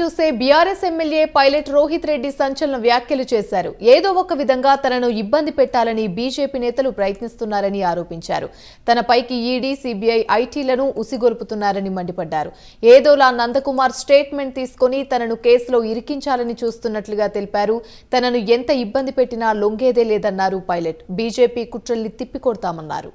చూస్తే BRS MLA pilot Rohit Reddy సంచలన వ్యాఖ్యలు చేశారు. ఏదో ఒక విధంగా తనను ఇబ్బంది పెట్టాలని బీజేపీ నేతలు ప్రయత్నిస్తున్నారని ఆరోపించారు. తనపైకి ఈడీ సిబిఐ ఐటీలను ఉసిగొల్పుతున్నారని మండిపడ్డారు. ఏదోలా నందకుమార్ స్టేట్మెంట్ తీసుకొని తనను కేసులో ఇరికించాలని చూస్తున్నట్లుగా తెలిపారు. తనను ఎంత ఇబ్బంది పెట్టినా లొంగేదే లేదన్నారు పైలట్. బీజేపీ కుట్రల్ని తిప్పికొడతామన్నారు.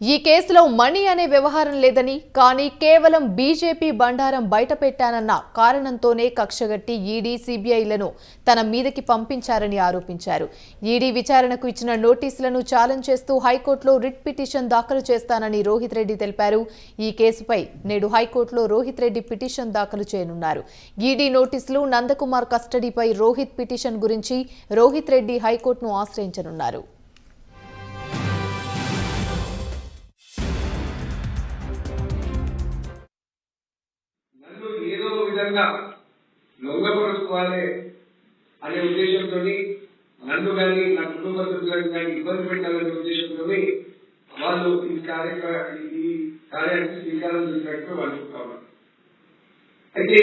ఈ కేసులో మనీ అనే వ్యవహారం లేదని కానీ కేవలం బీజేపీ బండారం బయటపెట్టానన్న కారణంతోనే కక్షగట్టి ఈడీ సిబిఐలను తన మీదకి పంపించారని ఆరోపించారు. ఈడీ విచారణకు ఇచ్చిన నోటీసులను ఛాలెంజ్ చేస్తూ హైకోర్టులో రిట్ పిటిషన్ దాఖలు చేస్తానని రోహిత్ రెడ్డి తెలిపారు. ఈ కేసుపై నేడు హైకోర్టులో రోహిత్ రెడ్డి పిటిషన్ దాఖలు చేయనున్నారు. ఈడీ నోటీసులు నందకుమార్ కస్టడీపై రోహిత్ పిటిషన్ గురించి రోహిత్ రెడ్డి హైకోర్టును ఆశ్రయించనున్నారు. ఏదో విధంగా లొంగపరుచుకోవాలి అనే ఉద్దేశంతో నన్ను కానీ నా కుటుంబ సభ్యులను కానీ ఇబ్బంది పెట్టాలనే ఉద్దేశంతో వాళ్ళు ఈ కార్యక్రమ ఈ కార్యానికి శ్రీకారం చేసినట్టు వాళ్ళు కావాలి అయితే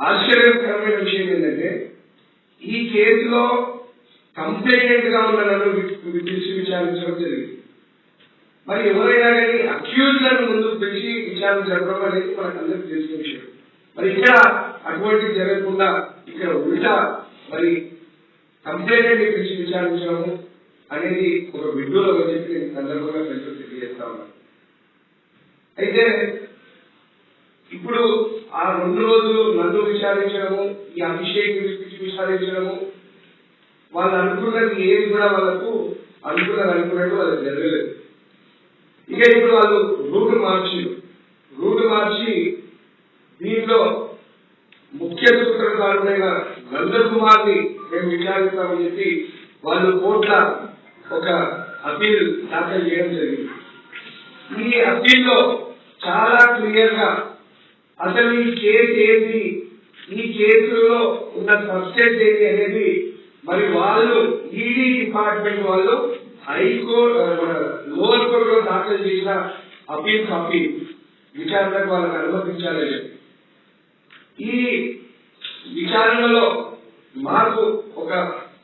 ఆశ్చర్యకరమైన విషయం ఏంటంటే ఈ కేసులో కంప్లైంట్గా ఉన్న నన్ను వి- పిలిచి విచారించడం జరిగింది. మరి ఎవరైనా కానీ అక్యూజ్లను ముందు పిలిచి విచారణ జరపడం అనేది మనకు అందరికీ తెలిసిన విషయం. మరి ఇక్కడ అటువంటి జరగకుండా ఇక్కడ ఉల్టా మరి కంప్లైంట్ పిలిచి విచారించడము అనేది ఒక విడ్డూలో చెప్పి నేను సందర్భంగా ప్రజలు తెలియజేస్తా ఉన్నాను అయితే ఇప్పుడు ఆ రెండు రోజులు నన్ను విచారించడము ఈ అభిషేక్ పిలిచి విచారించడము వాళ్ళు అనుకున్నది ఏది కూడా వాళ్ళకు అనుకున్నది అనుకున్నట్టు వాళ్ళకి జరగలేదు. ఇక ఇప్పుడు వాళ్ళు రూట్ మార్చి రూట్ మార్చి దీనిలో ముఖ్య సూత్రధారుడైన నందకుమార్ని మేము విచారిస్తామని చెప్పి వాళ్ళు కోట్ల ఒక అపీల్ దాఖలు చేయడం జరిగింది. ఈ అప్పీల్లో చాలా క్లియర్గా అసలు ఈ కేసు ఏంటి? ఈ కేసులో ఉన్న సబ్స్టెన్స్ ఏంటి అనేది మరి వాళ్ళు ఈడీ డిపార్ట్మెంట్ వాళ్ళు హైకోర్టు లోవర్ కోర్టులో దాఖలు చేసిన అపీల్ కాపీ విచారణకు వాళ్ళకి అనుమతించాలని ఈ విచారణలో మాకు ఒక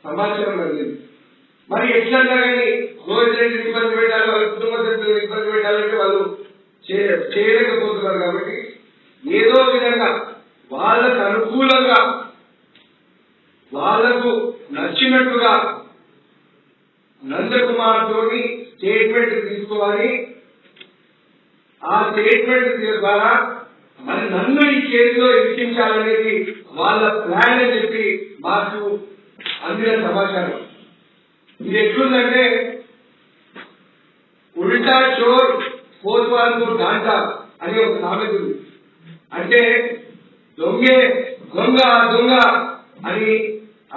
సమాచారం అందింది మరి ఎట్లన్నా కానీ రోజు ఇబ్బంది పెట్టాలి వాళ్ళ కుటుంబ సభ్యులను ఇబ్బంది పెట్టాలంటే వాళ్ళు చేయలేకపోతున్నారు కాబట్టి ఏదో విధంగా వాళ్ళకు అనుకూలంగా వాళ్ళకు నచ్చినట్టుగా నందకుమార్ తోటి స్టేట్మెంట్ తీసుకోవాలి. ఆ స్టేట్మెంట్ ద్వారా మరి నన్ను ఈ కేసులో ఎక్కించాలనేది వాళ్ళ ప్లాన్ అని చెప్పి మాకు అందిన సమాచారం. ఇది ఎట్లుందంటే ఉల్టా చోర్ కోత్వాల్కు డాంట అని ఒక సామెత ఉంది. అంటే దొంగే దొంగ దొంగ అని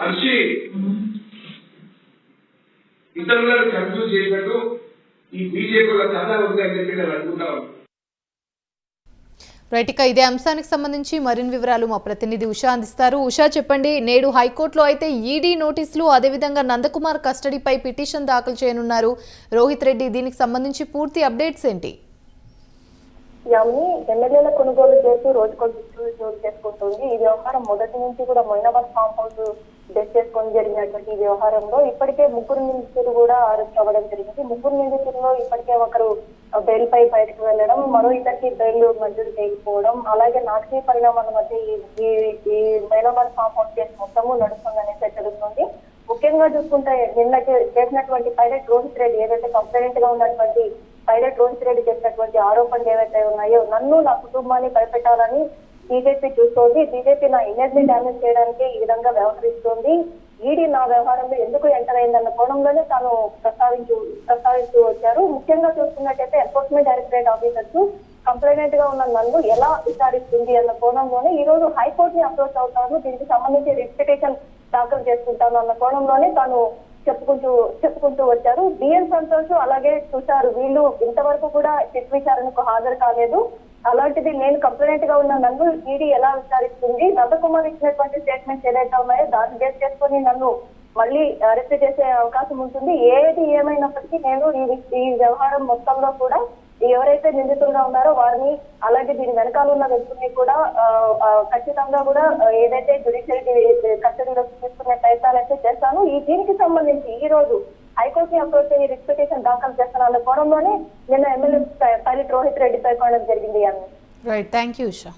అరిచి ఇతరులను కన్ఫ్యూజ్ చేసినట్టు ఈ బీజేపీల కథ ఉంది అని చెప్పి నేను అనుకుంటా రైట్ ఇక ఇదే అంశానికి సంబంధించి మరిన్ని వివరాలు మా ప్రతినిధి ఉషా అందిస్తారు. ఉషా చెప్పండి నేడు హైకోర్టులో అయితే ఈడీ నోటీసులు అదేవిధంగా నందకుమార్ కస్టడీపై పిటిషన్ దాఖలు చేయనున్నారు. రోహిత్ రెడ్డి దీనికి సంబంధించి పూర్తి అప్డేట్స్ ఏంటి? ఎమ్మెల్యేల కొనుగోలు చేసి రోజుకో చోటు చేసుకుంటుంది. ఈ వ్యవహారం మొదటి నుంచి కూడా మొయినాబాద్ ఫామ్ హౌస్ డెస్ చేసుకొని జరిగినటువంటి ఈ వ్యవహారంలో ఇప్పటికే ముగ్గురు నిందితులు కూడా అరెస్ట్ అవ్వడం జరిగింది. ముగ్గురు నిందితుల్లో ఇప్పటికే ఒకరు బెయిల్ పై బయటకు వెళ్ళడం మరో ఇద్దరికి బెయిల్ మంజూరు చేయకపోవడం అలాగే నాటకీయ పరిణామాల మధ్య ఈ ఈ- ఈ కాంపౌండ్ కేసు మొత్తము నడుస్తుందనేసి తెలుస్తుంది. ముఖ్యంగా చూసుకుంటే నిన్న చేసినటువంటి పైలట్ రోహిత్ రెడ్డి ఏదైతే కంప్లైంట్గా ఉన్నటువంటి పైలట్ రోహిత్ రెడ్డి చేసినటువంటి ఆరోపణలు ఏవైతే ఉన్నాయో నన్ను నా కుటుంబాన్ని భయపెట్టాలని బీజేపీ చూస్తోంది. బీజేపీ నా ఇమేజ్ని డ్యామేజ్ చేయడానికి ఈ విధంగా వ్యవహరిస్తోంది. ఈడీ నా వ్యవహారంలో ఎందుకు ఎంటర్ అయిందన్న కోణంలోనే తాను ప్రస్తావించు ప్రస్తావిస్తూ వచ్చారు. ముఖ్యంగా చూసుకున్నట్టయితే ఎన్ఫోర్స్మెంట్ డైరెక్టరేట్ ఆఫీసర్స్ కంప్లైనెంట్గా ఉన్న నన్ను ఎలా విచారిస్తుంది అన్న కోణంలోనే ఈ రోజు హైకోర్టు ని అప్రోచ్ అవుతాను దీనికి సంబంధించి రిప్లికేషన్ దాఖలు చేసుకుంటాను అన్న కోణంలోనే తాను చెప్పుకుంటూ చెప్పుకుంటూ వచ్చారు. బిఎన్ సంతోష్ అలాగే చూశారు. వీళ్ళు ఇంతవరకు కూడా సిట్ విచారణకు హాజరు కాలేదు. అలాంటిది నేను కంప్లైంట్గా ఉన్న నన్ను ఈడీ ఎలా విచారిస్తుంది? నందకుమార్ ఇచ్చినటువంటి స్టేట్మెంట్స్ ఏదైతే ఉన్నాయో దాన్ని బేస్ చేసుకొని నన్ను మళ్ళీ అరెస్ట్ చేసే అవకాశం ఉంటుంది. ఏది ఏమైనప్పటికీ నేను ఈ ఈ వ్యవహారం మొత్తంలో కూడా ఎవరైతే నిందితులుగా ఉన్నారో వారిని అలాగే దీని వెనకాల ఉన్న వ్యక్తుల్ని కూడా ఖచ్చితంగా కూడా ఏదైతే జుడిషియరీ కస్టడీలో తీసుకునే ప్రయత్నాలు అయితే చేస్తాను. ఈ దీనికి సంబంధించి ఈ రోజు హైకోర్టుని అప్రోచ్ అయ్యి రిట్ పిటిషన్ దాఖలు చేస్తున్న కోణంలోనే నిన్న ఎమ్మెల్యే పల్లి రోహిత్ రెడ్డి పేర్కొనడం జరిగింది అని రైట్ థ్యాంక్ యూ ఉషా